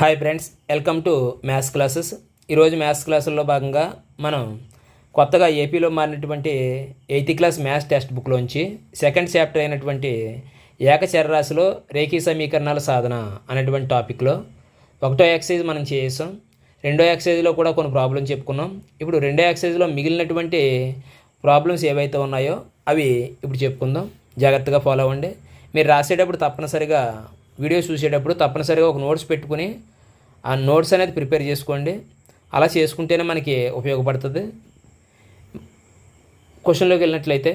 Hi friends welcome to maths classes ఈరోజు maths క్లాసుల్లో భాగంగా మనం కొత్తగా ఏపీలో మారినటువంటి ఎయిత్ క్లాస్ మ్యాథ్స్ టెక్స్ట్ బుక్లోంచి సెకండ్ చాప్టర్ అయినటువంటి ఏకచరరాశిలో రేఖీ సమీకరణాల సాధన అనేటువంటి టాపిక్లో ఒకటో ఎక్సైజ్ మనం చేసాం. రెండో ఎక్సైజ్లో కూడా కొన్ని ప్రాబ్లమ్స్ చెప్పుకున్నాం. ఇప్పుడు రెండో ఎక్సైజ్లో మిగిలినటువంటి ప్రాబ్లమ్స్ ఏవైతే ఉన్నాయో అవి ఇప్పుడు చెప్పుకుందాం. జాగ్రత్తగా ఫాలో అవ్వండి. మీరు రాసేటప్పుడు తప్పనిసరిగా వీడియో చూసేటప్పుడు తప్పనిసరిగా ఒక నోట్స్ పెట్టుకుని ఆ నోట్స్ అనేది ప్రిపేర్ చేసుకోండి. అలా చేసుకుంటేనే మనకి ఉపయోగపడుతుంది. క్వశ్చన్లోకి వెళ్ళినట్లయితే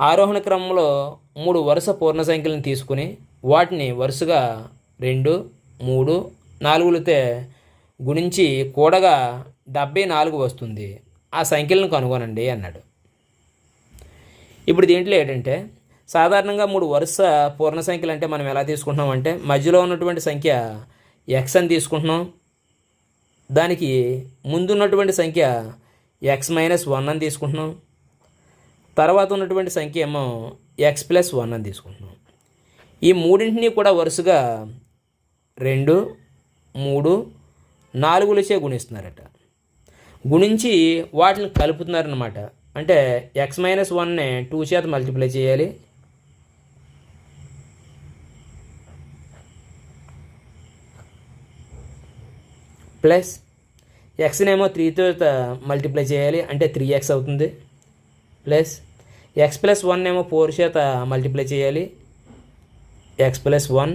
ఆరోహణ క్రమంలో మూడు వరుస పూర్ణ సంఖ్యలను తీసుకుని వాటిని వరుసగా రెండు మూడు నాలుగులతో గుణించి కూడగా డెబ్బై నాలుగు వస్తుంది. ఆ సంఖ్యలను కనుగొనండి అన్నాడు. ఇప్పుడు దీంట్లో ఏంటంటే సాధారణంగా మూడు వరుస పూర్ణ సంఖ్యలు అంటే మనం ఎలా తీసుకుంటున్నాం అంటే మధ్యలో ఉన్నటువంటి సంఖ్య ఎక్స్ అని తీసుకుంటున్నాం. దానికి ముందున్నటువంటి సంఖ్య ఎక్స్ మైనస్ వన్ అని తీసుకుంటున్నాం. తర్వాత ఉన్నటువంటి సంఖ్య ఏమో ఎక్స్ ప్లస్ వన్ అని తీసుకుంటున్నాం. ఈ మూడింటిని కూడా వరుసగా రెండు మూడు నాలుగులచే గుణిస్తున్నారట. గుణించి వాటిని కలుపుతున్నారనమాట అంటే ఎక్స్ మైనస్ వన్నే టూ చేత మల్టిప్లై చేయాలి. ప్లస్ ఎక్స్నేమో త్రీతో మల్టిప్లై చేయాలి అంటే త్రీ ఎక్స్ అవుతుంది. ప్లస్ ఎక్స్ ప్లస్ వన్ ఏమో ఫోర్ చేత మల్టిప్లై చేయాలి. X plus one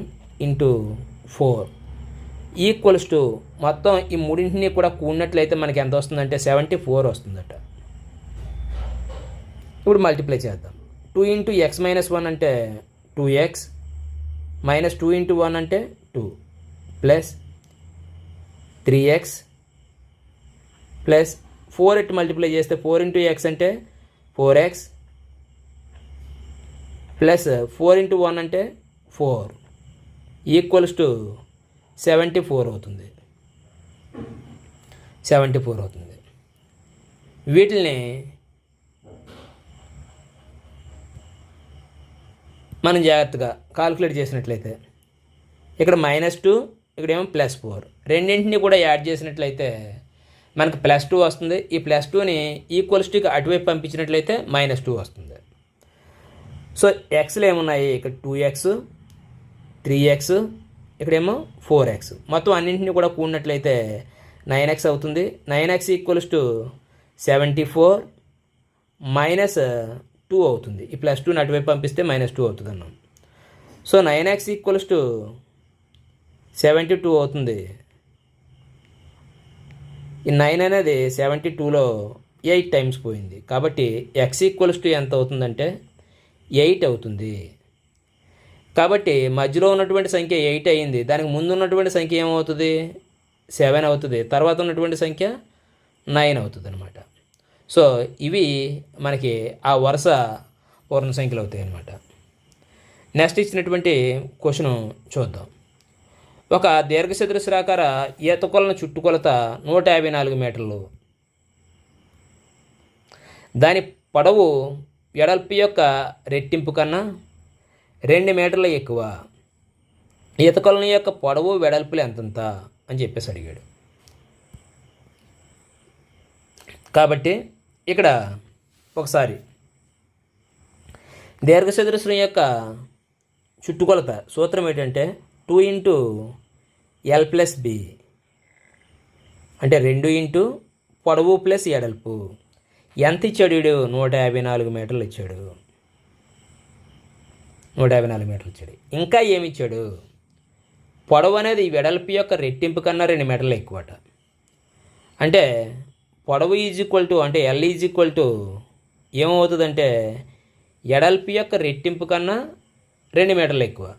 into four. Equals to మొత్తం ఈ మూడింటిని కూడా కూడినట్లయితే మనకి ఎంత వస్తుందంటే సెవెంటీ ఫోర్ వస్తుందట. ఇప్పుడు మల్టిప్లై చేద్దాం. Two into x minus one అంటే two x minus two into one అంటే two. Plus three x plus four at multiply చేస్తే ఫోర్ ఇంటూ ఎక్స్ అంటే four x plus four into one అంటే four equals to seventy four అవుతుంది. Seventy four అవుతుంది. వీటిని మనం జాగ్రత్తగా కాలిక్యులేట్ చేసినట్లయితే ఇక్కడ మైనస్ టూ ఇక్కడేమో ప్లస్ ఫోర్ రెండింటిని కూడా యాడ్ చేసినట్లయితే మనకు ప్లస్ టూ వస్తుంది. ఈ ప్లస్ టూని ఈక్వల్స్ టూకి అటువైపు పంపించినట్లయితే మైనస్ టూ వస్తుంది. సో ఎక్స్లు ఏమున్నాయి? ఇక్కడ టూ ఎక్స్ త్రీ ఎక్స్ ఇక్కడేమో ఫోర్ ఎక్స్. మొత్తం అన్నింటిని కూడా కూడినట్లయితే నైన్ ఎక్స్ అవుతుంది. Nine x equals to seventy four minus two అవుతుంది. ఈ ప్లస్ టూని అటువైపు పంపిస్తే మైనస్ టూ అవుతుంది అన్నాం. So nine x equals to seventy two అవుతుంది. ఈ నైన్ అనేది సెవెంటీ టూలో ఎయిట్ టైమ్స్ పోయింది. కాబట్టి ఎక్స్ ఈక్వల్స్ టు ఎంత అవుతుందంటే ఎయిట్ అవుతుంది. కాబట్టి మధ్యలో ఉన్నటువంటి సంఖ్య ఎయిట్ అయ్యింది. దానికి ముందు ఉన్నటువంటి సంఖ్య ఏమవుతుంది? సెవెన్ అవుతుంది. తర్వాత ఉన్నటువంటి సంఖ్య నైన్ అవుతుంది అనమాట సో ఇవి మనకి ఆ వరుస పూర్ణ సంఖ్యలు అవుతాయి అన్నమాట నెక్స్ట్ ఇచ్చినటువంటి క్వశ్చన్ చూద్దాం. ఒక దీర్ఘచతురస్రాకార ఈత కొలను చుట్టుకొలత నూట యాభై నాలుగు మీటర్లు. దాని పొడవు ఎడల్పు యొక్క రెట్టింపు కన్నా రెండు మీటర్ల ఎక్కువ. ఈత కొలను యొక్క పొడవు వెడల్పులు ఎంతంత అని చెప్పేసి అడిగాడు. కాబట్టి ఇక్కడ ఒకసారి దీర్ఘచతురస్రం యొక్క చుట్టుకొలత సూత్రం ఏంటంటే two into L plus B అంటే రెండు ఇంటూ పొడవు ప్లస్ ఎడల్పు. ఎంత ఇచ్చాడు వీడు? నూట యాభై నాలుగు మీటర్లు ఇచ్చాడు. నూట యాభై నాలుగు మీటర్లు ఇచ్చాడు. ఇంకా ఏమి ఇచ్చాడు? పొడవు అనేది వెడల్పు యొక్క రెట్టింపు కన్నా రెండు మీటర్లు ఎక్కువట. అంటే పొడవు ఈజ్ ఈక్వల్ టు అంటే ఎల్ ఈజ్ ఈక్వల్ టు ఏమవుతుందంటే ఎడల్పు యొక్క రెట్టింపు కన్నా రెండు మీటర్లు ఎక్కువ.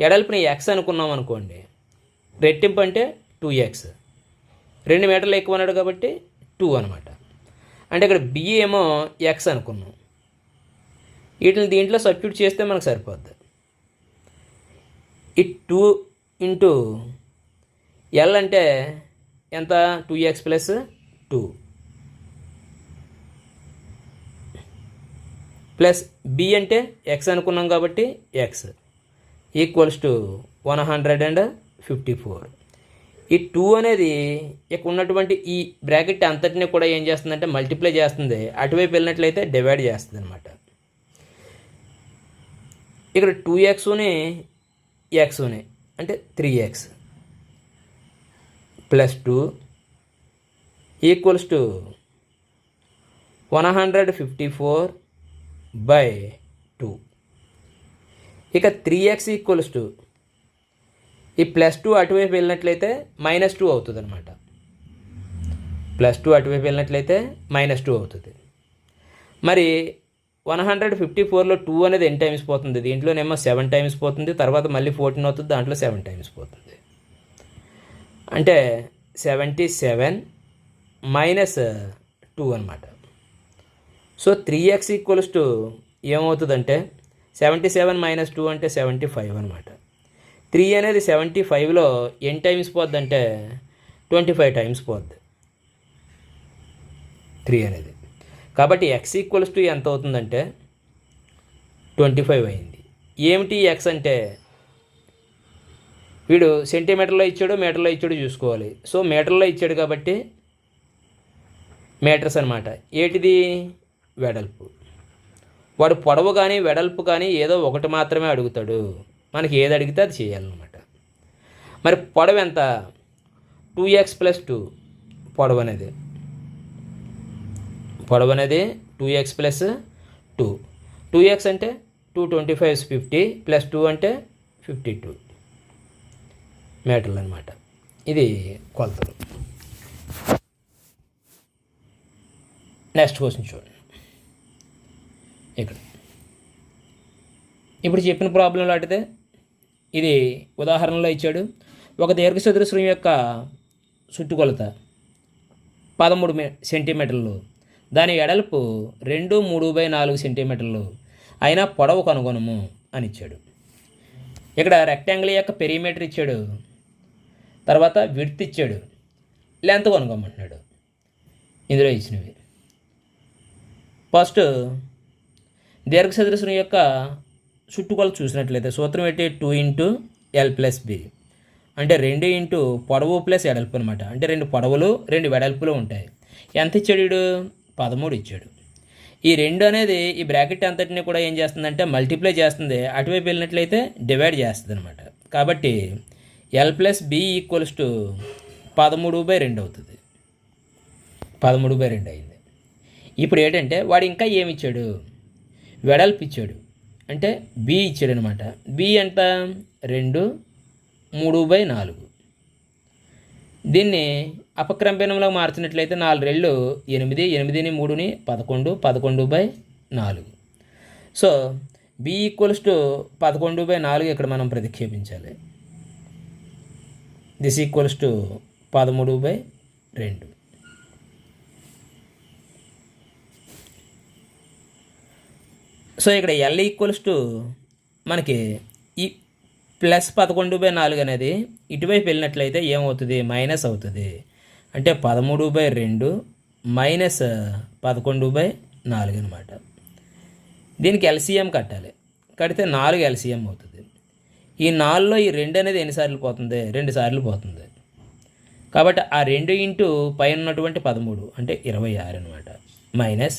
ఎడల్పుని ఎక్స్ అనుకున్నాం అనుకోండి రెట్టింపు అంటే టూ ఎక్స్ రెండు మీటర్లు ఎక్కువ అన్నాడు కాబట్టి టూ అనమాట అంటే ఇక్కడ బి ఏమో ఎక్స్ అనుకున్నాం. వీటిని దీంట్లో సబ్స్టిట్యూట్ చేస్తే మనకు సరిపోద్ది. ఈ టూ ఇంటూ ఎల్ అంటే ఎంత? Two x plus two plus B అంటే ఎక్స్ అనుకున్నాం కాబట్టి x equals to one hundred and fifty four. ఈ టూ అనేది ఇక్కడ ఉన్నటువంటి ఈ బ్రాకెట్ అంతటిని కూడా ఏం చేస్తుందంటే మల్టిప్లై చేస్తుంది. అటువైపు వెళ్ళినట్లయితే డివైడ్ చేస్తుంది అనమాట ఇక్కడ టూ ఎక్స్ని ఎక్స్ని అంటే three x. Plus two equals to one hundred fifty four by two. ఇక త్రీ ఎక్స్ ఈక్వల్స్ టు ఈ ప్లస్ టూ అటువైపు వెళ్ళినట్లయితే మైనస్ టూ అవుతుంది అనమాట ప్లస్ టూ అటువైపు వెళ్ళినట్లయితే మైనస్ టూ అవుతుంది. మరి వన్ హండ్రెడ్ ఫిఫ్టీ ఫోర్లో టూ అనేది ఎన్ టైమ్స్ పోతుంది. దీంట్లోనేమో సెవెన్ టైమ్స్ పోతుంది. తర్వాత మళ్ళీ ఫోర్టీన్ అవుతుంది. దాంట్లో సెవెన్ టైమ్స్ పోతుంది. అంటే సెవెంటీ సెవెన్ మైనస్ టూ అనమాట so three x equals to ఏమవుతుందంటే సెవెంటీ సెవెన్ మైనస్ టూ అంటే సెవెంటీ ఫైవ్ అనమాట త్రీ అనేది సెవెంటీ ఫైవ్లో ఎన్ని టైమ్స్ పోద్ది అంటే ట్వంటీ ఫైవ్ టైమ్స్ పోద్ది. త్రీ అనేది. కాబట్టి ఎక్స్ ఈక్వల్స్ టు ఎంత అవుతుందంటే ట్వంటీ ఫైవ్ అయింది. ఏమిటి ఎక్స్ అంటే? వీడు సెంటీమీటర్లో ఇచ్చాడు మీటర్లో ఇచ్చాడు చూసుకోవాలి. సో మీటర్లో ఇచ్చాడు కాబట్టి మీటర్స్ అనమాట ఏటిది? వెడల్పు. వాడు పొడవు కానీ వెడల్పు కానీ ఏదో ఒకటి మాత్రమే అడుగుతాడు. మనకి ఏది అడిగితే అది చేయాలన్నమాట. మరి పొడవు ఎంత? టూ ఎక్స్ ప్లస్ టూ పొడవు అనేది. పొడవు అనేది two x plus two two x అంటే two twenty five fifty plus two అంటే ఫిఫ్టీ టూ మీటర్లు అనమాట ఇది కొలతలు. నెక్స్ట్ క్వశ్చన్ చూడండి. ఇక్కడ. ఇప్పుడు చెప్పిన ప్రాబ్లంలో అడిగితే ఇది ఉదాహరణలో ఇచ్చాడు. ఒక దీర్ఘచతురస్రం యొక్క చుట్టుకొలత పదమూడు సెంటీమీటర్లు. దాని ఎడల్పు రెండు మూడు బై నాలుగు సెంటీమీటర్లు. అయినా పొడవు కనుగొనము అని ఇచ్చాడు. ఇక్కడ రెక్టాంగిల్ యొక్క పెరిమీటర్ ఇచ్చాడు. తర్వాత విడ్త్ ఇచ్చాడు. లెంత్ కనుగొమ్మంటున్నాడు ఇందులో ఇచ్చినవి. ఫస్ట్ దీర్ఘచతురస్రం యొక్క చుట్టుకొలత చూసినట్లయితే సూత్రం ఏంటి? Two into L plus B అంటే రెండు ఇంటూ పొడవు ప్లస్ వెడల్పు అనమాట అంటే రెండు పొడవులు రెండు వెడల్పులు ఉంటాయి. ఎంత ఇచ్చాడు వీడు? పదమూడు ఇచ్చాడు. ఈ రెండు అనేది ఈ బ్రాకెట్ అంతటిని కూడా ఏం చేస్తుందంటే మల్టిప్లై చేస్తుంది. అటువైపు వెళ్ళినట్లయితే డివైడ్ చేస్తుంది అనమాట కాబట్టి L plus B equals to పదమూడు బై రెండు అవుతుంది. పదమూడు బై రెండు అయింది. ఇప్పుడు ఏంటంటే వాడు ఇంకా ఏమి ఇచ్చాడు? వెడల్పు ఇచ్చాడు. అంటే బి ఇచ్చాడనమాట. బి ఎంత? రెండు మూడు బై నాలుగు. దీన్ని అపక్రంపణంలో మార్చినట్లయితే నాలుగు రెళ్ళు ఎనిమిది ఎనిమిదిని మూడుని పదకొండు పదకొండు బై నాలుగు. సో బి ఈక్వల్స్ టు పదకొండు బై నాలుగు ఇక్కడ మనం ప్రతిక్షేపించాలి. దిస్ ఈక్వల్స్ టు పదమూడు బై రెండు. సో ఇక్కడ ఎల్ ఈక్వల్స్ టు మనకి ఈ ప్లస్ పదకొండు బై నాలుగు అనేది ఇటువైపు వెళ్ళినట్లయితే ఏమవుతుంది? మైనస్ అవుతుంది. అంటే పదమూడు బై రెండు మైనస్ పదకొండు బై నాలుగు అనమాట దీనికి ఎల్సిఎం కట్టాలి. కడితే నాలుగు ఎల్సిఎం అవుతుంది. ఈ నాలుగులో ఈ రెండు అనేది ఎన్నిసార్లు పోతుంది? రెండు సార్లు పోతుంది. కాబట్టి ఆ రెండు ఇంటూ పైన ఉన్నటువంటి పదమూడు అంటే ఇరవై ఆరు అనమాట మైనస్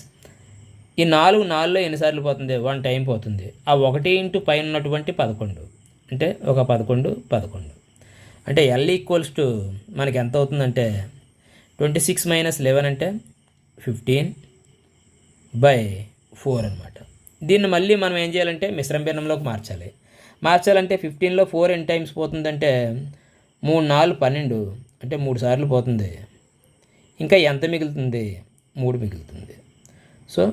ఈ నాలుగు నాలుగులో ఎన్నిసార్లు పోతుంది? వన్ టైం పోతుంది. ఆ ఒకటి ఇంటూ పైన ఉన్నటువంటి పదకొండు. అంటే ఒక పదకొండు పదకొండు. అంటే ఎల్ ఈక్వల్స్ టు మనకి ఎంత అవుతుందంటే ట్వంటీ సిక్స్ మైనస్ లెవెన్ అంటే ఫిఫ్టీన్ బై ఫోర్ అనమాట దీన్ని మళ్ళీ మనం ఏం చేయాలంటే మిశ్రమ భిన్నంలోకి మార్చాలి. మార్చాలంటే ఫిఫ్టీన్లో ఫోర్ ఎన్ని టైమ్స్ పోతుందంటే మూడు నాలుగు పన్నెండు అంటే మూడు సార్లు పోతుంది. ఇంకా ఎంత మిగులుతుంది? మూడు మిగులుతుంది. సో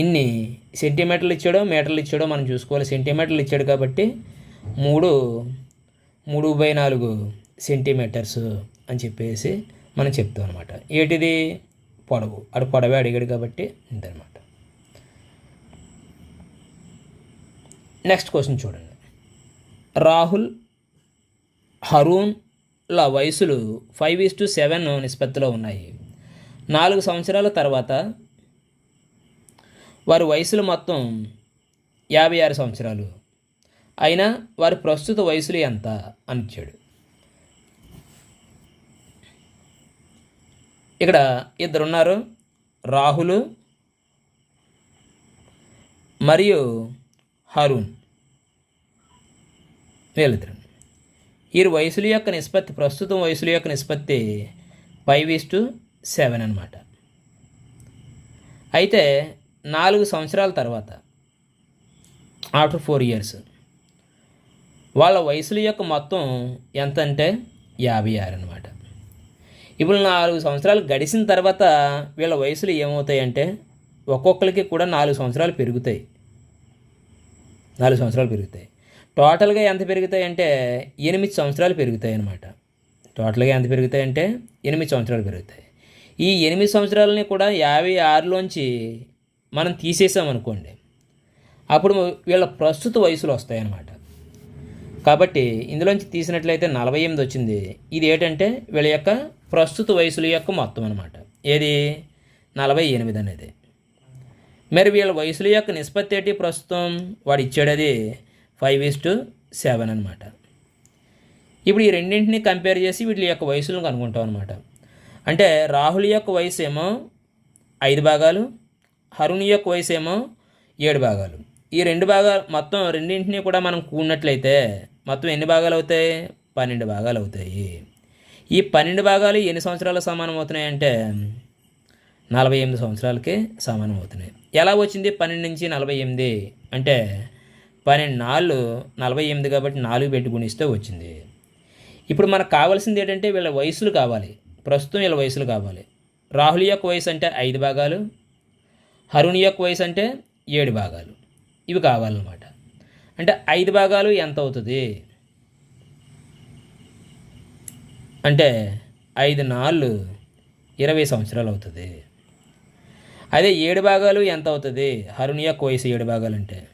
ఇన్ని సెంటీమీటర్లు ఇచ్చాడో మీటర్లు ఇచ్చాడో మనం చూసుకోవాలి. సెంటీమీటర్లు ఇచ్చాడు కాబట్టి మూడు మూడు బై నాలుగు సెంటీమీటర్స్ అని చెప్పేసి మనం చెప్తాం అనమాట ఏటిది? పొడవు. అటు పొడవే అడిగాడు కాబట్టి ఇంతనమాట నెక్స్ట్ క్వశ్చన్ చూడండి. రాహుల్ హరూన్ల వయసులు ఫైవ్ ఈస్ టు సెవెన్ నిష్పత్తిలో ఉన్నాయి. నాలుగు సంవత్సరాల తర్వాత వారి వయసులు మొత్తం యాభై ఆరు సంవత్సరాలు. అయినా వారి ప్రస్తుత వయసులు ఎంత? అనిచ్చాడు ఇక్కడ ఇద్దరున్నారు. రాహులు మరియు హరూన్ వీళ్ళిద్దరు. వీరి వయసుల యొక్క నిష్పత్తి ప్రస్తుతం వయసుల యొక్క నిష్పత్తి ఫైవ్ ఈస్ టు సెవెన్ అనమాట అయితే నాలుగు సంవత్సరాల తర్వాత ఆఫ్టర్ ఫోర్ ఇయర్స్ వాళ్ళ వయసుల యొక్క మొత్తం ఎంత అంటే యాభై ఆరు అనమాట ఇప్పుడు నాలుగు సంవత్సరాలు గడిచిన తర్వాత వీళ్ళ వయసులు ఏమవుతాయి అంటే ఒక్కొక్కరికి కూడా నాలుగు సంవత్సరాలు పెరుగుతాయి. నాలుగు సంవత్సరాలు పెరుగుతాయి. టోటల్గా ఎంత పెరుగుతాయి అంటే ఎనిమిది సంవత్సరాలు పెరుగుతాయి అన్నమాట. టోటల్గా ఎంత పెరుగుతాయి అంటే ఎనిమిది సంవత్సరాలు పెరుగుతాయి. ఈ ఎనిమిది సంవత్సరాలని కూడా యాభై ఆరులోంచి మనం తీసేసామనుకోండి అప్పుడు వీళ్ళ ప్రస్తుత వయసులు వస్తాయన్నమాట. కాబట్టి ఇందులోంచి తీసినట్లయితే నలభై ఎనిమిది వచ్చింది. ఇది ఏంటంటే వీళ్ళ యొక్క ప్రస్తుత వయసుల యొక్క మొత్తం అనమాట ఏది? నలభై ఎనిమిది అనేది. మరి వీళ్ళ వయసుల యొక్క నిష్పత్తి ఏంటి ప్రస్తుతం? వాడు ఇచ్చాడది ఫైవ్ ఈస్ టు సెవెన్ అనమాట ఇప్పుడు ఈ రెండింటిని కంపేర్ చేసి వీటి యొక్క వయసులను కనుక్కుంటాం అనమాట అంటే రాహుల్ యొక్క వయసు ఏమో ఐదు భాగాలు హరుణ్ యొక్క వయసు ఏమో ఏడు భాగాలు. ఈ రెండు భాగాలు మొత్తం రెండింటిని కూడా మనం కూడినట్లయితే మొత్తం ఎన్ని భాగాలు అవుతాయి? పన్నెండు భాగాలు అవుతాయి. ఈ పన్నెండు భాగాలు ఎన్ని సంవత్సరాలు సమానం అవుతున్నాయి అంటే నలభై ఎనిమిది సంవత్సరాలకి సమానం అవుతున్నాయి. ఎలా వచ్చింది? పన్నెండు నుంచి నలభై ఎనిమిది అంటే పన్నెండు నాలుగు నలభై ఎనిమిది కాబట్టి నాలుగు పెట్టి వచ్చింది. ఇప్పుడు మనకు కావాల్సింది ఏంటంటే వీళ్ళ వయసులు కావాలి. ప్రస్తుతం వీళ్ళ వయసులు కావాలి. రాహుల్ యొక్క వయసు అంటే ఐదు భాగాలు. హరుణి యొక్క వయసు అంటే ఏడు భాగాలు. ఇవి కావాలన్నమాట. అంటే ఐదు భాగాలు ఎంత అవుతుంది అంటే ఐదు నాళ్ళు ఇరవై సంవత్సరాలు అవుతుంది. అదే ఏడు భాగాలు ఎంత అవుతుంది హరుణి యొక్క వయసు ఏడు భాగాలు అంటే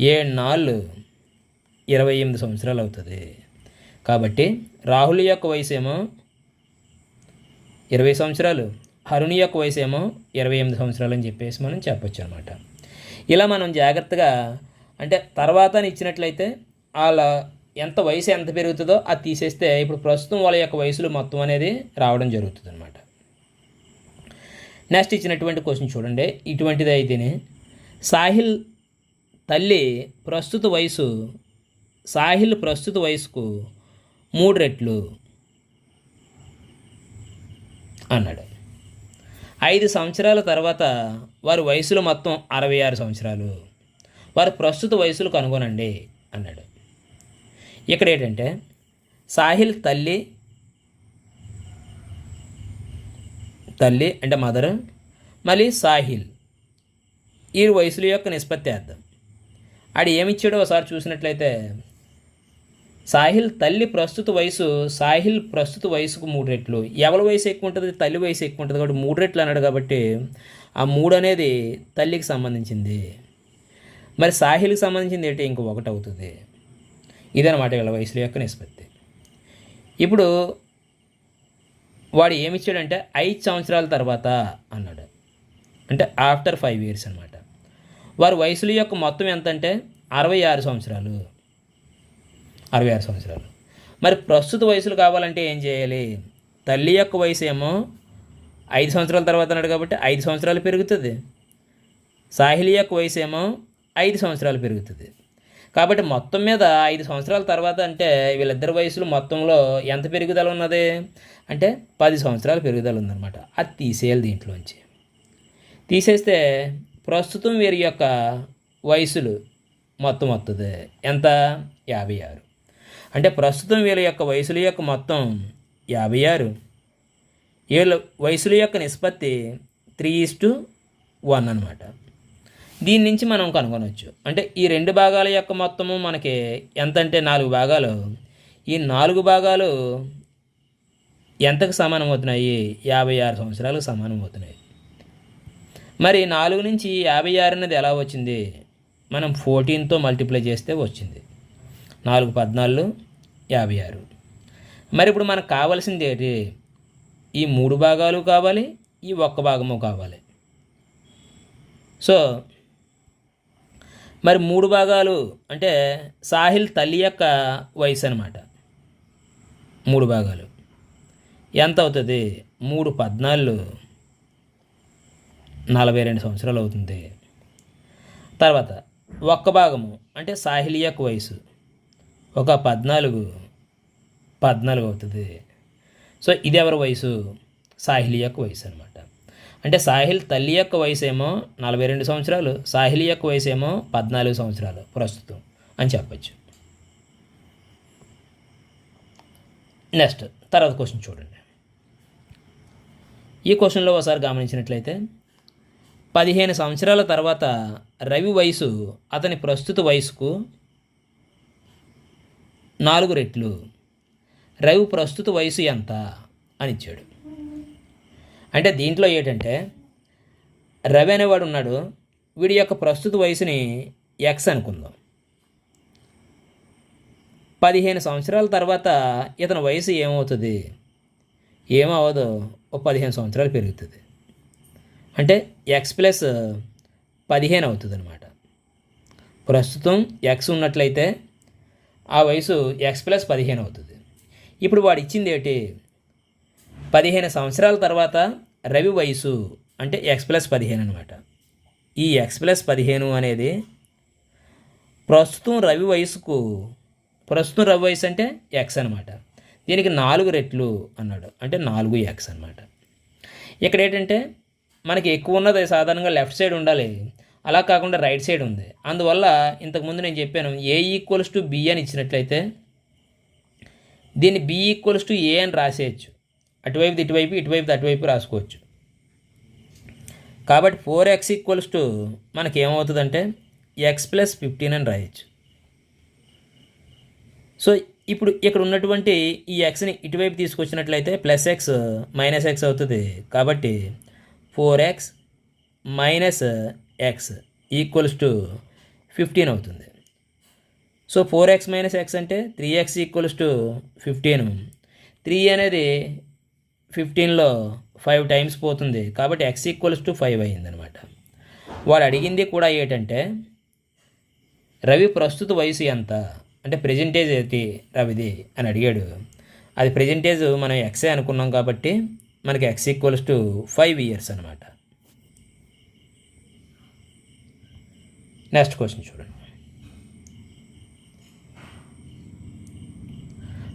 ఏడు నాళ్ళు ఇరవై ఎనిమిది సంవత్సరాలు అవుతుంది. కాబట్టి రాహుల్ యొక్క వయసు ఏమో ఇరవై సంవత్సరాలు. హరుణి యొక్క వయసు ఏమో ఇరవై ఎనిమిది సంవత్సరాలు అని చెప్పేసి మనం చెప్పొచ్చు అనమాట ఇలా మనం జాగ్రత్తగా అంటే తర్వాత ఇచ్చినట్లయితే వాళ్ళ ఎంత వయసు ఎంత పెరుగుతుందో అది తీసేస్తే ఇప్పుడు ప్రస్తుతం వాళ్ళ యొక్క వయసులు మొత్తం అనేది రావడం జరుగుతుంది అనమాట నెక్స్ట్ ఇచ్చినటువంటి క్వశ్చన్ చూడండి. ఇటువంటిది అయితేనే సాహిల్ తల్లి ప్రస్తుత వయసు సాహిల్ ప్రస్తుత వయసుకు మూడు రెట్లు అన్నాడు. ఐదు సంవత్సరాల తర్వాత వారి వయసులో మొత్తం అరవై ఆరు సంవత్సరాలు. వారి ప్రస్తుత వయసులు కనుగొనండి అన్నాడు. ఇక్కడ ఏంటంటే సాహిల్ తల్లి తల్లి అంటే మదర్ మళ్ళీ సాహిల్. ఈ వయసుల యొక్క నిష్పత్తి వేద్దాం ఆడు ఏమిచ్చాడో ఒకసారి చూసినట్లయితే సాహిల్ తల్లి ప్రస్తుత వయసు సాహిల్ ప్రస్తుత వయసుకు మూడు రెట్లు. ఎవరి వయసు ఎక్కువ ఉంటుంది? తల్లి వయసు ఎక్కువ ఉంటుంది కాబట్టి మూడు రెట్లు అన్నాడు కాబట్టి ఆ మూడు అనేది తల్లికి సంబంధించింది. మరి సాహిల్కి సంబంధించింది ఏంటి? ఇంకో ఒకటి అవుతుంది. ఇదనమాట వీళ్ళ వయసుల యొక్క నిష్పత్తి. ఇప్పుడు వాడు ఏమిచ్చాడంటే ఐదు సంవత్సరాల తర్వాత అన్నాడు. అంటే ఆఫ్టర్ ఫైవ్ ఇయర్స్ అనమాట వారి వయసుల యొక్క మొత్తం ఎంత అంటే అరవై ఆరు సంవత్సరాలు. అరవై ఆరు సంవత్సరాలు. మరి ప్రస్తుత వయసులు కావాలంటే ఏం చేయాలి? తల్లి యొక్క వయసు ఏమో ఐదు సంవత్సరాల తర్వాత అన్నాడు కాబట్టి ఐదు సంవత్సరాలు పెరుగుతుంది. సాహిలి యొక్క వయసు ఏమో ఐదు సంవత్సరాలు పెరుగుతుంది. కాబట్టి మొత్తం మీద ఐదు సంవత్సరాల తర్వాత అంటే వీళ్ళిద్దరి వయసులు మొత్తంలో ఎంత పెరుగుదల ఉన్నది? అంటే పది సంవత్సరాలు పెరుగుదల ఉందన్నమాట. అది తీసేయాలి దీంట్లోంచి. తీసేస్తే ప్రస్తుతం వీరి యొక్క వయసులు మొత్తం వస్తుంది ఎంత? యాభై ఆరు. అంటే ప్రస్తుతం వీళ్ళ యొక్క వయసుల యొక్క మొత్తం యాభై ఆరు. వీళ్ళ వయసుల యొక్క నిష్పత్తి త్రీ ఈస్టు వన్ అనమాట దీని నుంచి మనం కనుగొనవచ్చు అంటే ఈ రెండు భాగాల యొక్క మొత్తము మనకి ఎంత అంటే నాలుగు భాగాలు. ఈ నాలుగు భాగాలు ఎంతకు సమానం అవుతున్నాయి? యాభై ఆరు సంవత్సరాలకు సమానం అవుతున్నాయి. మరి నాలుగు నుంచి యాభై ఆరు అనేది ఎలా వచ్చింది? మనం ఫోర్టీన్తో మల్టిప్లై చేస్తే వచ్చింది. నాలుగు పద్నాలుగు యాభై ఆరు. మరి ఇప్పుడు మనకు కావాల్సింది ఏంటి? ఈ మూడు భాగాలు కావాలి ఈ ఒక్క భాగము కావాలి. సో మరి మూడు భాగాలు అంటే సాహిల్ తల్లి యొక్క వయసు అనమాట మూడు భాగాలు. ఎంత అవుతుంది? మూడు పద్నాలుగు నలభై రెండు సంవత్సరాలు అవుతుంది. తర్వాత ఒక్క భాగము అంటే సాహిల్ యొక్క వయసు. ఒక పద్నాలుగు పద్నాలుగు అవుతుంది. సో ఇది ఎవరి వయసు? సాహిలి యొక్క వయసు అనమాట అంటే సాహిల్ తల్లి యొక్క వయసు ఏమో నలభై రెండు సంవత్సరాలు సాహిలి యొక్క వయసు ఏమో పద్నాలుగు సంవత్సరాలు ప్రస్తుతం అని చెప్పచ్చు. నెక్స్ట్ తర్వాత క్వశ్చన్ చూడండి. ఈ క్వశ్చన్లో ఒకసారి గమనించినట్లయితే పదిహేను సంవత్సరాల తర్వాత రవి వయసు అతని ప్రస్తుత వయసుకు నాలుగు రెట్లు. రవి ప్రస్తుత వయసు ఎంత? అని ఇచ్చాడు. అంటే దీంట్లో ఏంటంటే రవి అనేవాడు ఉన్నాడు వీడి యొక్క ప్రస్తుత వయసుని ఎక్స్ అనుకుందాం. పదిహేను సంవత్సరాల తర్వాత ఇతని వయసు ఏమవుతుంది? ఏమవదో ఓ పదిహేను సంవత్సరాలు పెరుగుతుంది. అంటే ఎక్స్ ప్లస్ పదిహేను అవుతుంది అనమాట ప్రస్తుతం ఎక్స్ ఉన్నట్లయితే ఆ వయసు ఎక్స్ ప్లస్ పదిహేను అవుతుంది. ఇప్పుడు వాడు ఇచ్చింది ఏంటి పదిహేను సంవత్సరాల తర్వాత రవి వయసు అంటే ఎక్స్ ప్లస్ పదిహేను అనమాట ఈ ఎక్స్ ప్లస్ పదిహేను అనేది ప్రస్తుతం రవి వయసుకు ప్రస్తుతం రవి వయసు అంటే ఎక్స్ అనమాట దీనికి నాలుగు రెట్లు అన్నాడు. అంటే నాలుగు ఎక్స్ అనమాట ఇక్కడ ఏంటంటే మనకి ఎక్కువ ఉన్నది సాధారణంగా లెఫ్ట్ సైడ్ ఉండాలి. అలా కాకుండా రైట్ సైడ్ ఉంది. అందువల్ల ఇంతకుముందు నేను చెప్పాను ఏ ఈక్వల్స్ టు బి అని ఇచ్చినట్లయితే దీన్ని బి ఈక్వల్స్ టు ఏ అని రాసేయచ్చు. అటువైపు ఇటువైపు ఇటువైపు అటువైపు రాసుకోవచ్చు. కాబట్టి ఫోర్ ఎక్స్ ఈక్వల్స్ టు మనకి ఏమవుతుందంటే ఎక్స్ ప్లస్ ఫిఫ్టీన్ అని రాయొచ్చు. సో ఇప్పుడు ఇక్కడ ఉన్నటువంటి ఈ ఎక్స్ని ఇటువైపు తీసుకొచ్చినట్లయితే ప్లస్ ఎక్స్ మైనస్ ఎక్స్ అవుతుంది. కాబట్టి four x minus x equals to fifteen అవుతుంది. So four x minus x అంటే three x equals to fifteen three అనేది ఫిఫ్టీన్లో ఫైవ్ టైమ్స్ పోతుంది. కాబట్టి ఎక్స్ ఈక్వల్స్ టు ఫైవ్ అయ్యిందనమాట వాడు అడిగింది కూడా ఏంటంటే రవి ప్రస్తుత వయసు ఎంత? అంటే ప్రజెంటేజ్ ఏంటి రవిది అని అడిగాడు. అది ప్రజెంటేజ్ మనం ఎక్సే అనుకున్నాం కాబట్టి మనకి x equals to five years అనమాట నెక్స్ట్ క్వశ్చన్ చూడండి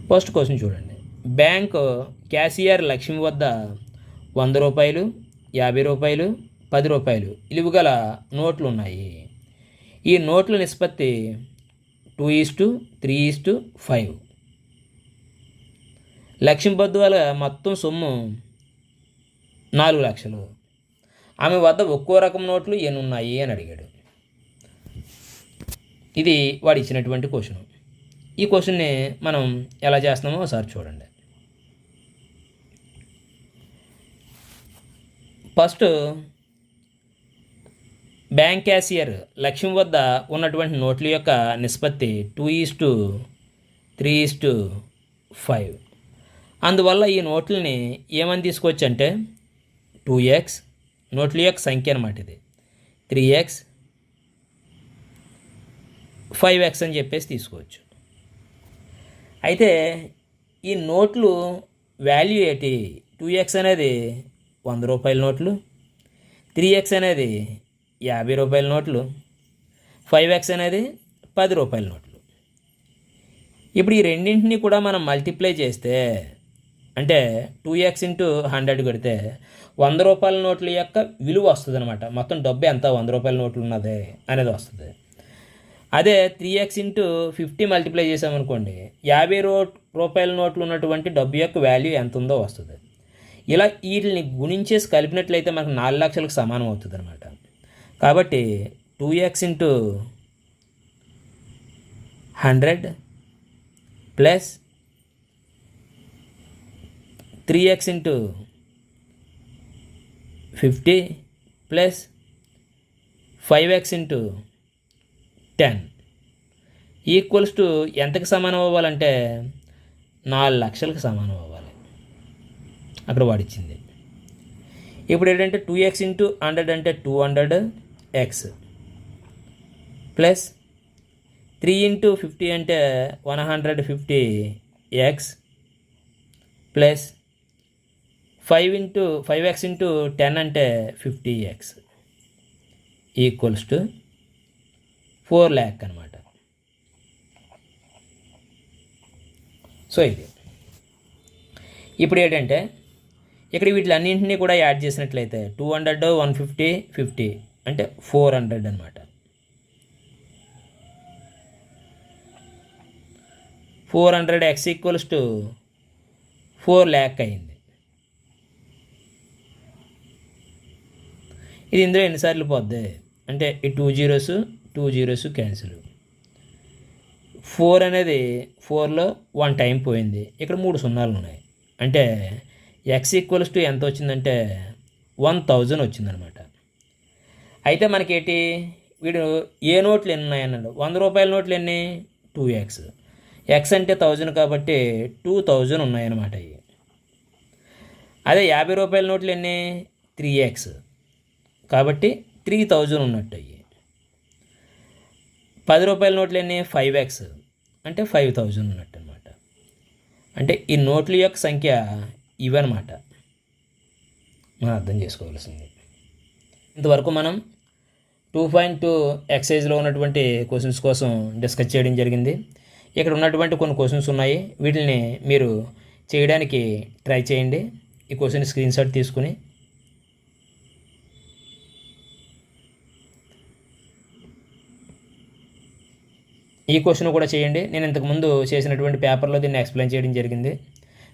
ఫస్ట్ క్వశ్చన్ చూడండి బ్యాంక్ క్యాషియర్ లక్ష్మి వద్ద వంద రూపాయలు యాభై రూపాయలు పది రూపాయలు ఇలువగల నోట్లు ఉన్నాయి. ఈ నోట్ల నిష్పత్తి two is to three is to five. Lakshmi వల్ల మొత్తం సొమ్ము నాలుగు లక్షలు. ఆమె వద్ద ఒక్కో రకం నోట్లు ఎన్ని ఉన్నాయి అని అడిగాడు. ఇది వాడు ఇచ్చినటువంటి క్వశ్చన్. ఈ క్వశ్చన్ని మనం ఎలా చేస్తున్నామో ఒకసారి చూడండి. ఫస్ట్ బ్యాంక్ క్యాషియర్ లక్ష్యం వద్ద ఉన్నటువంటి నోట్ల యొక్క నిష్పత్తి two is to three is to five. అందువల్ల ఈ నోట్లని ఏమని తీసుకోవచ్చు అంటే టూ ఎక్స్ నోట్ల యొక్క సంఖ్య అనమాట ఇది. త్రీ ఎక్స్ ఫైవ్ ఎక్స్ అని చెప్పేసి తీసుకోవచ్చు. అయితే ఈ నోట్లు వాల్యూ ఏంటి? టూ ఎక్స్ అనేది వంద రూపాయల నోట్లు త్రీ ఎక్స్ అనేది యాభై రూపాయల నోట్లు ఫైవ్ ఎక్స్ అనేది పది రూపాయల నోట్లు. ఇప్పుడు ఈ రెండింటిని కూడా మనం మల్టిప్లై చేస్తే అంటే టూ ఎక్స్ ఇంటూ హండ్రెడ్ కొడితే వంద రూపాయల నోట్ల యొక్క విలువ వస్తుంది అనమాట మొత్తం డబ్బు ఎంత? వంద రూపాయల నోట్లు ఉన్నది అనేది వస్తుంది. అదే three x into fifty multiply చేసామనుకోండి యాభై రూ రూపాయల నోట్లు ఉన్నటువంటి డబ్బు యొక్క వాల్యూ ఎంత ఉందో వస్తుంది. ఇలా వీటిని గుణించేసి కలిపినట్లయితే మనకు నాలుగు లక్షలకు సమానం అవుతుంది అనమాట కాబట్టి two x into hundred plus three x into fifty plus five x into ten equals to ఎంతకి సమానం అవ్వాలంటే నాలుగు లక్షలకు సమానం అవ్వాలి. అక్కడ వాడిచ్చింది. ఇప్పుడు ఏంటంటే టూ ఎక్స్ ఇంటూ హండ్రెడ్ అంటే two hundred x plus three into fifty అంటే one hundred fifty x plus five into five x into ten అంటే fifty x equals to four lakh అనమాట సో ఇది. ఇప్పుడు ఏంటంటే ఇక్కడ వీటిలన్నింటినీ కూడా యాడ్ చేసినట్లయితే two hundred one fifty fifty అంటే ఫోర్ హండ్రెడ్ అనమాట four hundred x equals to four lakh అయింది. ఇది ఇందులో ఎన్నిసార్లు పోద్ది? అంటే ఈ two zeros two zeros cancel. Four అనేది ఫోర్లో వన్ టైం పోయింది. ఇక్కడ మూడు సున్నాలు ఉన్నాయి. అంటే ఎక్స్ ఈక్వల్స్ టు ఎంత వచ్చిందంటే వన్ థౌజండ్ వచ్చిందనమాట. అయితే మనకేంటి? వీడు ఏ నోట్లు ఎన్ని ఉన్నాయన్నాడు? వంద రూపాయల నోట్లు ఎన్ని? Two x. ఎక్స్ అంటే థౌజండ్ కాబట్టి టూ థౌజండ్ ఉన్నాయన్నమాట ఇవి అదే యాభై రూపాయల నోట్లు ఎన్ని? Three x. కాబట్టి త్రీ థౌజండ్ ఉన్నట్టు అయ్యి. పది రూపాయల నోట్లు ఎన్ని? ఫైవ్ ఎక్స్ అంటే ఫైవ్ థౌజండ్ ఉన్నట్టు అనమాట అంటే ఈ నోట్ల యొక్క సంఖ్య ఇవన్నమాట. మనం అర్థం చేసుకోవాల్సింది. ఇంతవరకు మనం టూ పాయింట్ టూ ఎక్సైజ్లో ఉన్నటువంటి క్వశ్చన్స్ కోసం డిస్కస్ చేయడం జరిగింది. ఇక్కడ ఉన్నటువంటి కొన్ని క్వశ్చన్స్ ఉన్నాయి. వీటిని మీరు చేయడానికి ట్రై చేయండి. ఈ క్వశ్చన్ స్క్రీన్ షాట్ తీసుకుని ఈ క్వశ్చన్ కూడా చేయండి. నేను ఇంతకుముందు చేసినటువంటి పేపర్లో దీన్ని ఎక్స్ప్లెయిన్ చేయడం జరిగింది.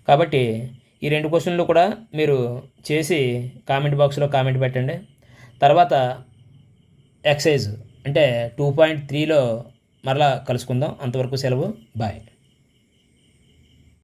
కాబట్టి ఈ రెండు క్వశ్చన్లు కూడా మీరు చేసి కామెంట్ బాక్స్లో కామెంట్ పెట్టండి. తర్వాత ఎక్సైజ్ అంటే టూ పాయింట్ త్రీలో మరలా కలుసుకుందాం. అంతవరకు సెలవు. బాయ్.